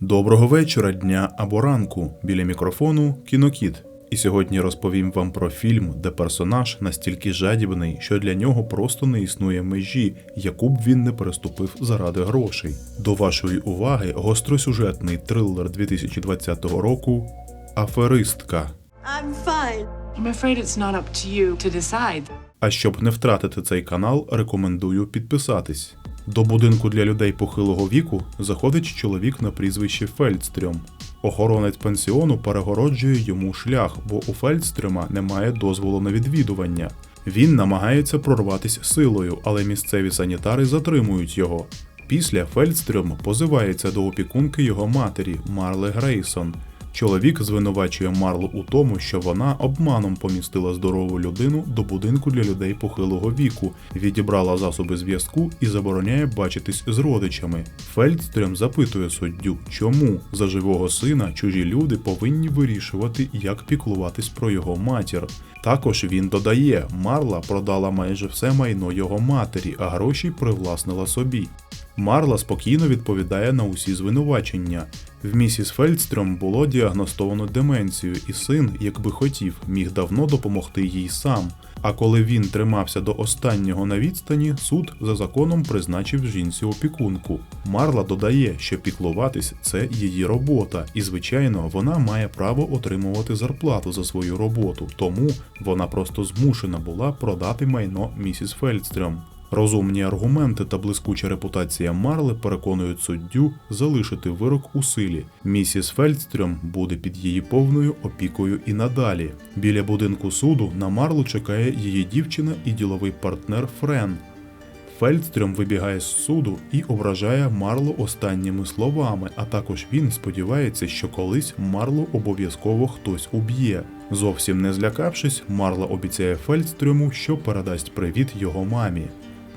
Доброго вечора, дня або ранку. Біля мікрофону кінокіт. І сьогодні розповім вам про фільм, де персонаж настільки жадібний, що для нього просто не існує межі, яку б він не переступив заради грошей. До вашої уваги гостросюжетний трилер 2020 року Аферистка. I'm fine. I'm afraid it's not up to you to decide. А щоб не втратити цей канал, рекомендую підписатись. До будинку для людей похилого віку заходить чоловік на прізвище Фельдстрьом. Охоронець пансіону перегороджує йому шлях, бо у Фельдстрьома немає дозволу на відвідування. Він намагається прорватися силою, але місцеві санітари затримують його. Після Фельдстрьом позивається до опікунки його матері Марли Грейсон. Чоловік звинувачує Марлу у тому, що вона обманом помістила здорову людину до будинку для людей похилого віку, відібрала засоби зв'язку і забороняє бачитись з родичами. Фельдстрем запитує суддю, чому за живого сина чужі люди повинні вирішувати, як піклуватись про його матір. Також він додає, Марла продала майже все майно його матері, а гроші привласнила собі. Марла спокійно відповідає на усі звинувачення. В місіс Фельдстрьом було діагностовано деменцію, і син, якби хотів, міг давно допомогти їй сам. А коли він тримався до останнього на відстані, суд за законом призначив жінці опікунку. Марла додає, що піклуватись це її робота, і звичайно, вона має право отримувати зарплату за свою роботу, тому вона просто змушена була продати майно місіс Фельдстрьом. Розумні аргументи та блискуча репутація Марли переконують суддю залишити вирок у силі. Місіс Фельдстрьом буде під її повною опікою і надалі. Біля будинку суду на Марлу чекає її дівчина і діловий партнер Френ. Фельдстрьом вибігає з суду і ображає Марлу останніми словами, а також він сподівається, що колись Марлу обов'язково хтось уб'є. Зовсім не злякавшись, Марла обіцяє Фельдстрьому, що передасть привіт його мамі.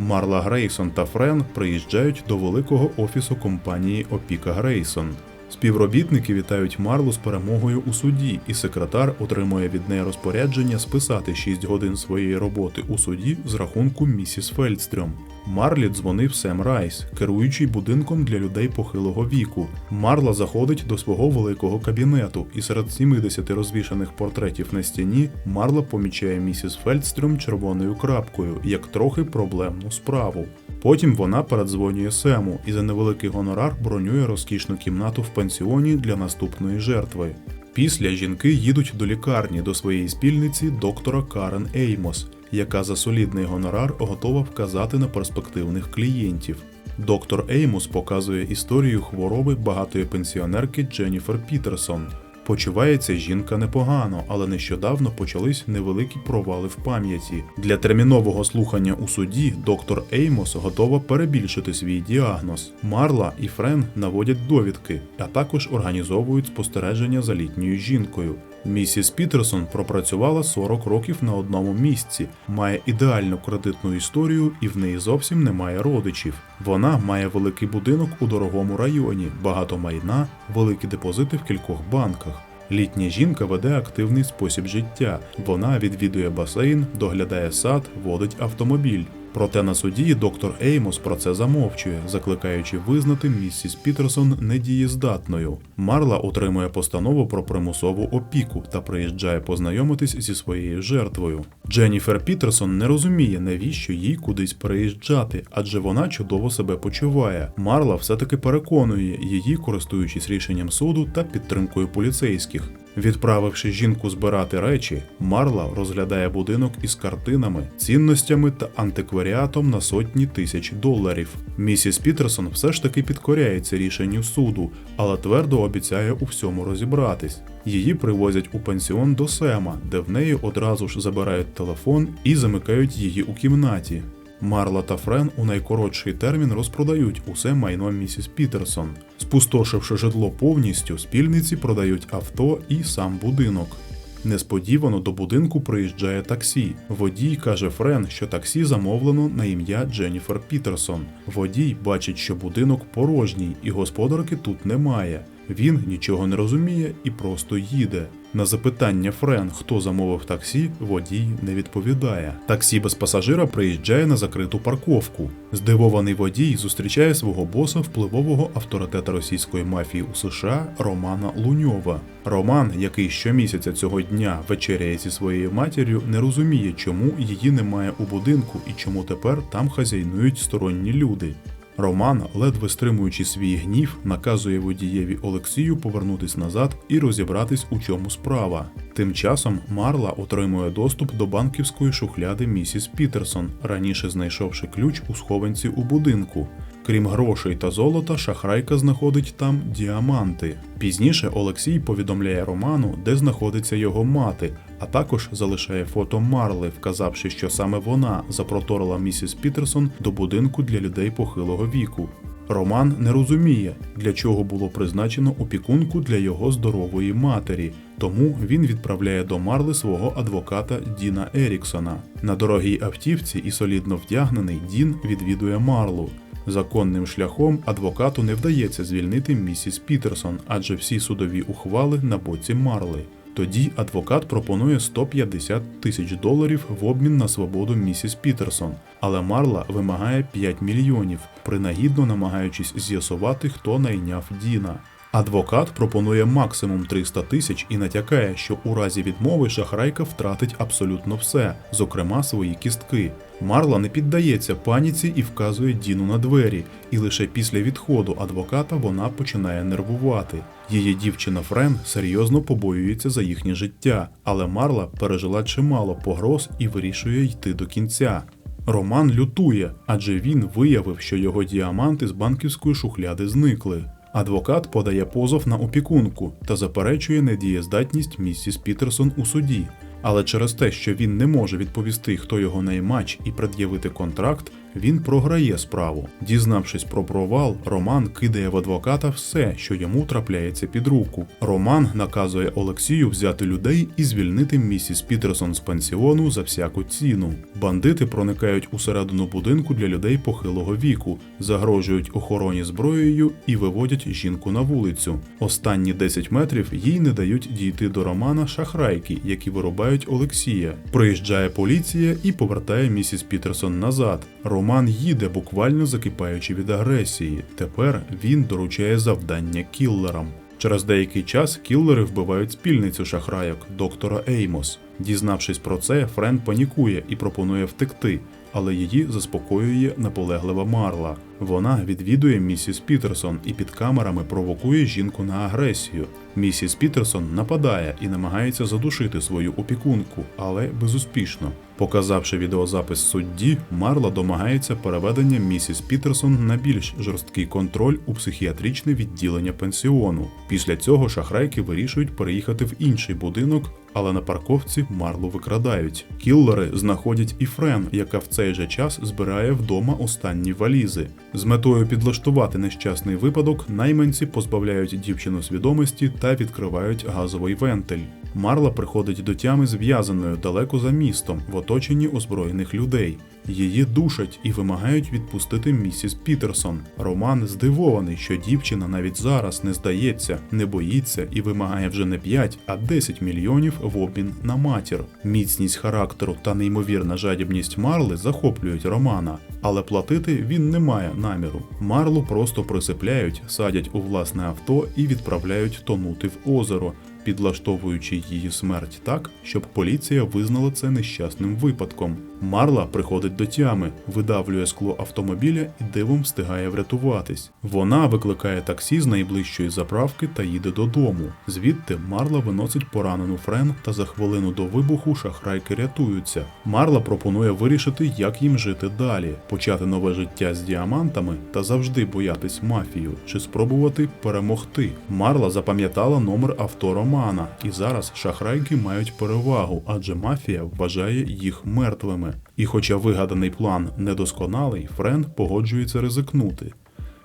Марла Грейсон та Френ приїжджають до великого офісу компанії Опіка Грейсон. Співробітники вітають Марлу з перемогою у суді, і секретар отримує від неї розпорядження списати 6 годин своєї роботи у суді з рахунку місіс Фельдстрьом. Марлі дзвонив Сем Райс, керуючий будинком для людей похилого віку. Марла заходить до свого великого кабінету, і серед 70 розвішаних портретів на стіні Марла помічає місіс Фельдстрьом червоною крапкою як трохи проблемну справу. Потім вона передзвонює Сему і за невеликий гонорар бронює розкішну кімнату в пансіоні для наступної жертви. Після жінки їдуть до лікарні до своєї спільниці доктора Карен Еймос, яка за солідний гонорар готова вказати на перспективних клієнтів. Доктор Еймос показує історію хвороби багатої пенсіонерки Дженніфер Пітерсон. Почувається жінка непогано, але нещодавно почались невеликі провали в пам'яті. Для термінового слухання у суді доктор Еймос готова перебільшити свій діагноз. Марла і Френ наводять довідки, а також організовують спостереження за літньою жінкою. Місіс Пітерсон пропрацювала 40 років на одному місці, має ідеальну кредитну історію і в неї зовсім немає родичів. Вона має великий будинок у дорогому районі, багато майна, великі депозити в кількох банках. Літня жінка веде активний спосіб життя. Вона відвідує басейн, доглядає сад, водить автомобіль. Проте на суді доктор Еймос про це замовчує, закликаючи визнати місіс Пітерсон недієздатною. Марла отримує постанову про примусову опіку та приїжджає познайомитись зі своєю жертвою. Дженніфер Пітерсон не розуміє, навіщо їй кудись переїжджати, адже вона чудово себе почуває. Марла все-таки переконує її, користуючись рішенням суду та підтримкою поліцейських. Відправивши жінку збирати речі, Марла розглядає будинок із картинами, цінностями та антикваріатом на сотні тисяч доларів. Місіс Пітерсон все ж таки підкоряється рішенню суду, але твердо обіцяє у всьому розібратись. Її привозять у пансіон до Сема, де в неї одразу ж забирають телефон і замикають її у кімнаті. Марла та Френ у найкоротший термін розпродають усе майно місіс Пітерсон. Спустошивши житло повністю, спільниці продають авто і сам будинок. Несподівано до будинку приїжджає таксі. Водій каже Френ, що таксі замовлено на ім'я Дженніфер Пітерсон. Водій бачить, що будинок порожній і господарки тут немає. Він нічого не розуміє і просто їде. На запитання Френ, хто замовив таксі, водій не відповідає. Таксі без пасажира приїжджає на закриту парковку. Здивований водій зустрічає свого боса, впливового авторитета російської мафії у США Романа Луньова. Роман, який щомісяця цього дня вечеряє зі своєю матір'ю, не розуміє, чому її немає у будинку і чому тепер там хазяйнують сторонні люди. Роман, ледве стримуючи свій гнів, наказує водієві Олексію повернутись назад і розібратись, у чому справа. Тим часом Марла отримує доступ до банківської шухляди місіс Пітерсон, раніше знайшовши ключ у схованці у будинку. Крім грошей та золота, шахрайка знаходить там діаманти. Пізніше Олексій повідомляє Роману, де знаходиться його мати, а також залишає фото Марли, вказавши, що саме вона запроторила місіс Пітерсон до будинку для людей похилого віку. Роман не розуміє, для чого було призначено опікунку для його здорової матері, тому він відправляє до Марли свого адвоката Діна Еріксона. На дорогій автівці і солідно вдягнений Дін відвідує Марлу. Законним шляхом адвокату не вдається звільнити місіс Пітерсон, адже всі судові ухвали на боці Марли. Тоді адвокат пропонує 150 тисяч доларів в обмін на свободу місіс Пітерсон, але Марла вимагає 5 мільйонів, принагідно намагаючись з'ясувати, хто найняв Діна. Адвокат пропонує максимум 300 тисяч і натякає, що у разі відмови шахрайка втратить абсолютно все, зокрема свої кістки. Марла не піддається паніці і вказує Діну на двері, і лише після відходу адвоката вона починає нервувати. Її дівчина Френ серйозно побоюється за їхнє життя, але Марла пережила чимало погроз і вирішує йти до кінця. Роман лютує, адже він виявив, що його діаманти з банківської шухляди зникли. Адвокат подає позов на опікунку та заперечує недієздатність місіс Пітерсон у суді. Але через те, що він не може відповісти, хто його наймач і пред'явити контракт, він програє справу. Дізнавшись про провал, Роман кидає в адвоката все, що йому трапляється під руку. Роман наказує Олексію взяти людей і звільнити місіс Пітерсон з пансіону за всяку ціну. Бандити проникають усередину будинку для людей похилого віку, загрожують охороні зброєю і виводять жінку на вулицю. Останні 10 метрів їй не дають дійти до Романа шахрайки, які вирубають Олексія. Приїжджає поліція і повертає місіс Пітерсон назад. Роман їде, буквально закипаючи від агресії. Тепер він доручає завдання кіллерам. Через деякий час кіллери вбивають спільницю шахрайок доктора Еймос. Дізнавшись про це, Френ панікує і пропонує втекти, але її заспокоює наполеглива Марла. Вона відвідує місіс Пітерсон і під камерами провокує жінку на агресію. Місіс Пітерсон нападає і намагається задушити свою опікунку, але безуспішно. Показавши відеозапис судді, Марла домагається переведення місіс Пітерсон на більш жорсткий контроль у психіатричне відділення пенсіону. Після цього шахрайки вирішують переїхати в інший будинок, але на парковці Марлу викрадають. Кіллери знаходять і Френ, яка в цей же час збирає вдома останні валізи. З метою підлаштувати нещасний випадок, найманці позбавляють дівчину свідомості та відкривають газовий вентиль. Марла приходить до тями зв'язаною далеко за містом в оточенні озброєних людей. Її душать і вимагають відпустити місіс Пітерсон. Роман здивований, що дівчина навіть зараз не здається, не боїться і вимагає вже не 5, а 10 мільйонів в обмін на матір. Міцність характеру та неймовірна жадібність Марли захоплюють Романа, але платити він не має наміру. Марлу просто присипляють, садять у власне авто і відправляють тонути в озеро підлаштовуючи її смерть так, щоб поліція визнала це нещасним випадком. Марла приходить до тями, видавлює скло автомобіля і дивом встигає врятуватись. Вона викликає таксі з найближчої заправки та їде додому. Звідти Марла виносить поранену Френ, та за хвилину до вибуху шахрайки рятуються. Марла пропонує вирішити, як їм жити далі, почати нове життя з діамантами та завжди боятись мафію чи спробувати перемогти. Марла запам'ятала номер авто Романа, і зараз шахрайки мають перевагу, адже мафія вважає їх мертвими. І хоча вигаданий план недосконалий, Френ погоджується ризикнути.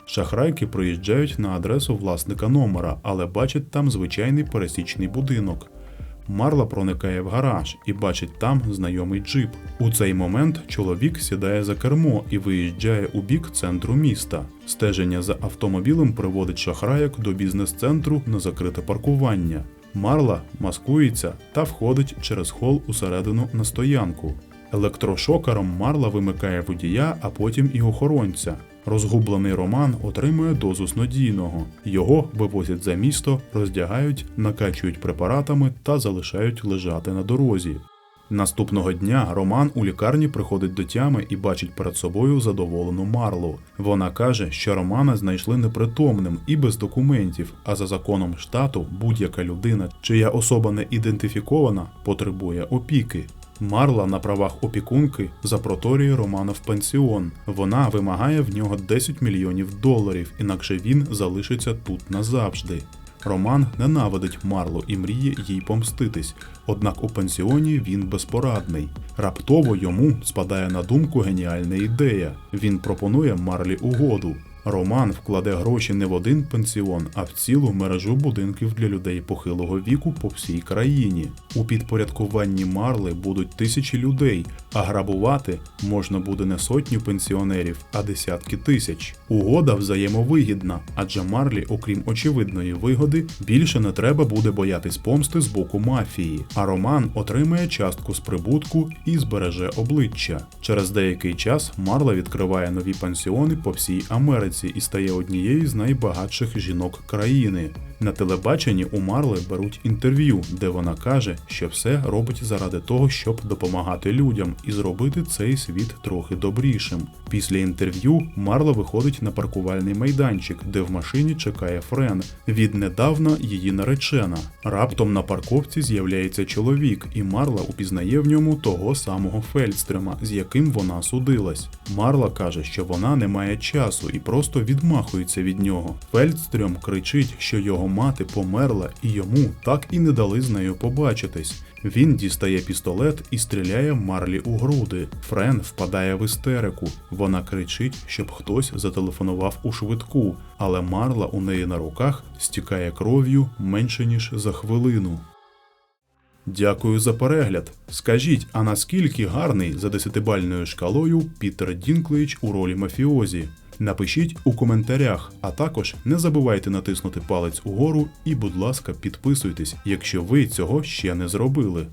Шахрайки приїжджають на адресу власника номера, але бачать там звичайний пересічний будинок. Марла проникає в гараж і бачить там знайомий джип. У цей момент чоловік сідає за кермо і виїжджає у бік центру міста. Стеження за автомобілем приводить шахраєк до бізнес-центру на закрите паркування. Марла маскується та входить через хол усередину на стоянку. Електрошокером Марла вимикає водія, а потім і охоронця. Розгублений Роман отримує дозу снодійного. Його вивозять за місто, роздягають, накачують препаратами та залишають лежати на дорозі. Наступного дня Роман у лікарні приходить до тями і бачить перед собою задоволену Марлу. Вона каже, що Романа знайшли непритомним і без документів, а за законом штату будь-яка людина, чия особа не ідентифікована, потребує опіки. Марла на правах опікунки запроторює Романа в пансіон. Вона вимагає в нього 10 мільйонів доларів, інакше він залишиться тут назавжди. Роман ненавидить Марлу і мріє їй помститись. Однак у пансіоні він безпорадний. Раптово йому спадає на думку геніальна ідея. Він пропонує Марлі угоду. Роман вкладе гроші не в один пансіон, а в цілу мережу будинків для людей похилого віку по всій країні. У підпорядкуванні Марли будуть тисячі людей, а грабувати можна буде не сотню пенсіонерів, а десятки тисяч. Угода взаємовигідна, адже Марлі, окрім очевидної вигоди, більше не треба буде боятись помсти з боку мафії. А Роман отримає частку з прибутку і збереже обличчя. Через деякий час Марла відкриває нові пансіони по всій Америці і стає однією з найбагатших жінок країни. На телебаченні у Марли беруть інтерв'ю, де вона каже, що все робить заради того, щоб допомагати людям і зробити цей світ трохи добрішим. Після інтерв'ю Марла виходить на паркувальний майданчик, де в машині чекає Френ, віднедавна її наречена. Раптом на парковці з'являється чоловік, і Марла упізнає в ньому того самого Фельдстрема, з яким вона судилась. Марла каже, що вона не має часу і просто відмахується від нього. Фельдстрем кричить, що його мати померла, і йому так і не дали з нею побачитись. Він дістає пістолет і стріляє Марлі у груди. Френ впадає в істерику. Вона кричить, щоб хтось зателефонував у швидку, але Марла у неї на руках стікає кров'ю менше ніж за хвилину. Дякую за перегляд. Скажіть, а наскільки гарний за десятибальною шкалою Пітер Дінклейдж у ролі мафіозі? Напишіть у коментарях, а також не забувайте натиснути палець угору і, будь ласка, підписуйтесь, якщо ви цього ще не зробили.